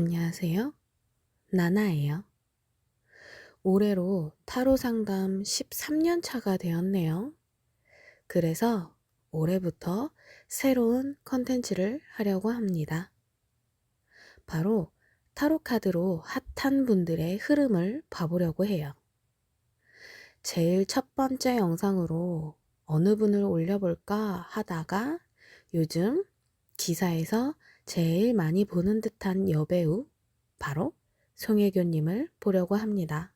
안녕하세요. 나나예요. 올해로 타로 상담 13년 차가 되었네요. 그래서 올해부터 새로운 컨텐츠를 하려고 합니다. 바로 타로 카드로 핫한 분들의 흐름을 봐보려고 해요. 제일 첫 번째 영상으로 어느 분을 올려볼까 하다가 요즘 기사에서 제일 많이 보는 듯한 여배우, 바로 송혜교님을 보려고 합니다.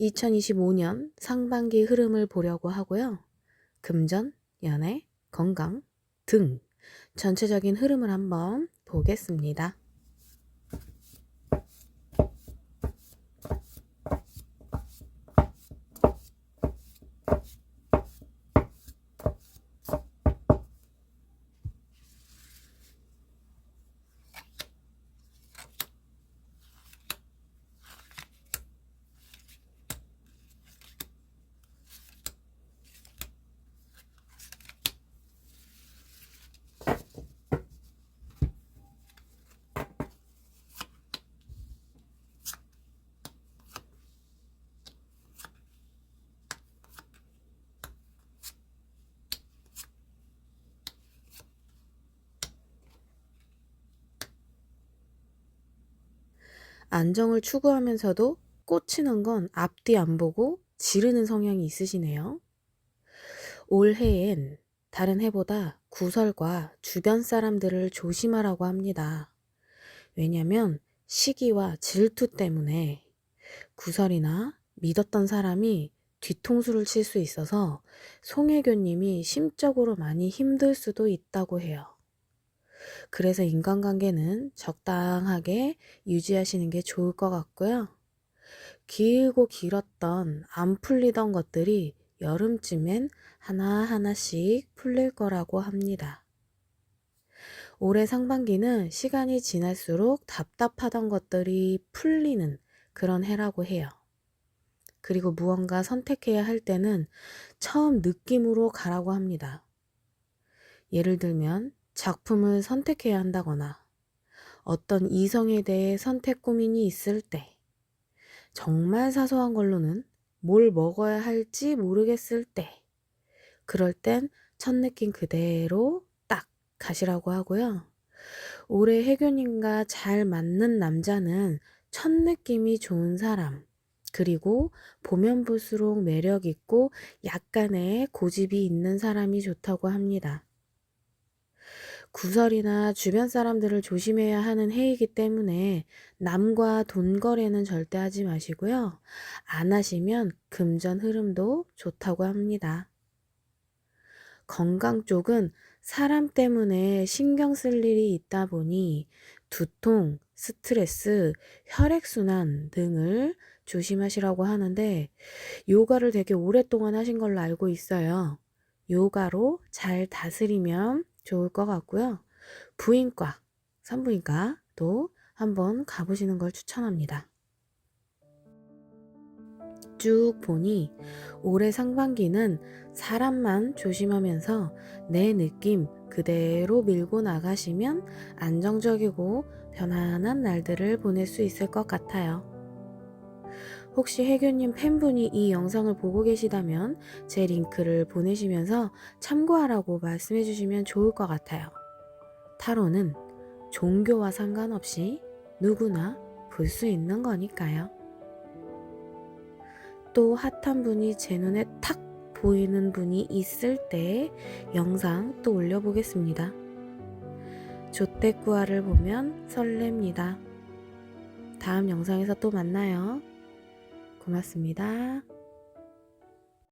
2025년 상반기 흐름을 보려고 하고요. 금전, 연애, 건강 등 전체적인 흐름을 한번 보겠습니다. 안정을 추구하면서도 꽂히는 건 앞뒤 안 보고 지르는 성향이 있으시네요. 올해엔 다른 해보다 구설과 주변 사람들을 조심하라고 합니다. 왜냐면 시기와 질투 때문에 구설이나 믿었던 사람이 뒤통수를 칠 수 있어서 송혜교님이 심적으로 많이 힘들 수도 있다고 해요. 그래서 인간관계는 적당하게 유지하시는 게 좋을 것 같고요. 길고 길었던 안 풀리던 것들이 여름쯤엔 하나하나씩 풀릴 거라고 합니다. 올해 상반기는 시간이 지날수록 답답하던 것들이 풀리는 그런 해라고 해요. 그리고 무언가 선택해야 할 때는 처음 느낌으로 가라고 합니다. 예를 들면 작품을 선택해야 한다거나 어떤 이성에 대해 선택 고민이 있을 때 정말 사소한 걸로는 뭘 먹어야 할지 모르겠을 때 그럴 땐 첫 느낌 그대로 딱 가시라고 하고요. 올해 해교님과 잘 맞는 남자는 첫 느낌이 좋은 사람 그리고 보면 볼수록 매력 있고 약간의 고집이 있는 사람이 좋다고 합니다. 구설이나 주변 사람들을 조심해야 하는 해이기 때문에 남과 돈 거래는 절대 하지 마시고요. 안 하시면 금전 흐름도 좋다고 합니다. 건강 쪽은 사람 때문에 신경 쓸 일이 있다 보니 두통, 스트레스, 혈액순환 등을 조심하시라고 하는데 요가를 되게 오랫동안 하신 걸로 알고 있어요. 요가로 잘 다스리면 좋을 것 같고요. 부인과, 산부인과도 한번 가보시는 걸 추천합니다. 쭉 보니 올해 상반기는 사람만 조심하면서 내 느낌 그대로 밀고 나가시면 안정적이고 편안한 날들을 보낼 수 있을 것 같아요. 혹시 해교님 팬분이 이 영상을 보고 계시다면 제 링크를 보내시면서 참고하라고 말씀해 주시면 좋을 것 같아요. 타로는 종교와 상관없이 누구나 볼 수 있는 거니까요. 또 핫한 분이 제 눈에 탁 보이는 분이 있을 때 영상 또 올려보겠습니다. 조떼꾸아를 보면 설렙니다. 다음 영상에서 또 만나요. 고맙습니다.